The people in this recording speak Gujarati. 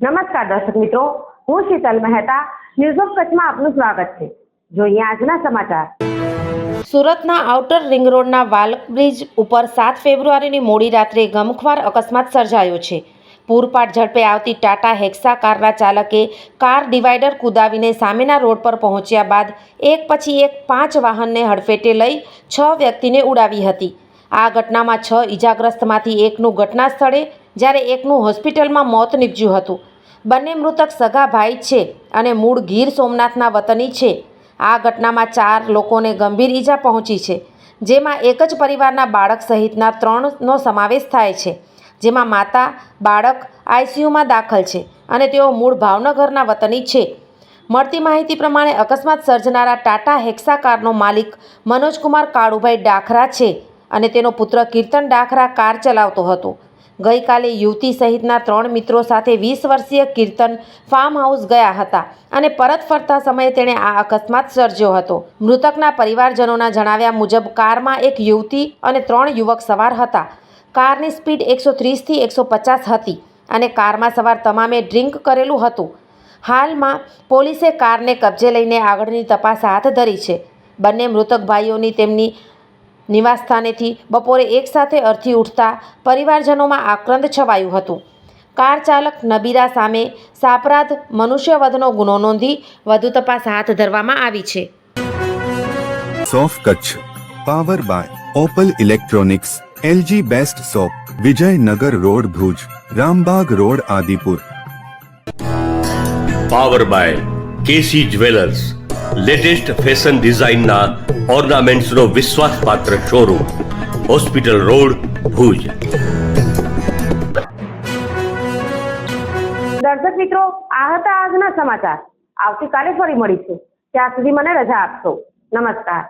નમસ્કાર દર્શક મિત્રો, હું શીતલ મહેતા ન્યૂઝ ઓફ કચ્છમાં આપનું સ્વાગત છે. જોઈએ આજના સમાચાર. સુરતના આઉટર રિંગ રોડના વાલ્ક બ્રિજ ઉપર સાત ફેબ્રુઆરીની મોડી રાત્રે ગમખ્વાર અકસ્માત સર્જાયો છે. પૂરપાટ ઝડપે આવતી ટાટા હેક્સા કારના ચાલકે કાર ડિવાઈડર કુદાવીને સામેના રોડ પર પહોંચ્યા બાદ એક પછી એક પાંચ વાહનને હડફેટે લઈ છ વ્યક્તિને ઉડાવી હતી. આ ઘટનામાં છ ઈજાગ્રસ્તમાંથી એકનું ઘટના સ્થળે જ્યારે એકનું હોસ્પિટલમાં મોત નીપજ્યું હતું. બંને મૃતક સગા ભાઈ છે અને મૂળ ગીર સોમનાથના વતની છે. આ ઘટનામાં ચાર લોકોને ગંભીર ઈજા પહોંચી છે, જેમાં એક જ પરિવારના બાળક સહિતના ત્રણનો સમાવેશ થાય છે, જેમાં માતા, બાળક આઈસીયુમાં દાખલ છે અને તેઓ મૂળ ભાવનગરના વતની છે. મળતી માહિતી પ્રમાણે અકસ્માત સર્જનારા ટાટા હેક્સા કારનો માલિક મનોજકુમાર કાળુભાઈ ડાખરા છે અને તેનો પુત્ર કીર્તન ડાખરા કાર ચલાવતો હતો. ગઈકાલે યુવતી સહિતના ત્રણ મિત્રો સાથે વીસ વર્ષીય કીર્તન ફાર્મ હાઉસ ગયા હતા અને પરત ફરતા સમયે તેણે આ અકસ્માત સર્જ્યો હતો. મૃતકના પરિવારજનોના જણાવ્યા મુજબ કારમાં એક યુવતી અને ત્રણ યુવક સવાર હતા. કારની સ્પીડ એકસો ત્રીસથી એકસો પચાસ હતી અને કારમાં સવાર તમામે ડ્રિંક કરેલું હતું. હાલમાં પોલીસે કારને કબજે લઈને આગળની તપાસ હાથ ધરી છે. બંને મૃતક ભાઈઓની તેમની નિવાસસ્થાનેથી બપોરે એકસાથે અર્થી ઉઠતા પરિવારજનોમાં આક્રંદ છવાયું હતું. કાર ચાલક નબીરા સામે સાપરાધ મનુષ્યવધનો ગુનો નોંધી વધુ તપાસ હાથ ધરવામાં આવી છે. સોફ Kutch power by Opal electronics LG best shop Vijaynagar road Bhuj Rambag road Adipur. Power by KC jewellers latest fashion ડિઝાઇનના ઓર્નામેન્ટ્સનો વિશ્વાસપાત્ર શોરૂમ, હોસ્પિટલ રોડ, ભુજ. દર્શક મિત્રો, આ હતા આજના સમાચાર. આવતીકાલે ફરી મળીશું. ત્યાં સુધી મને રજા આપશો. નમસ્કાર.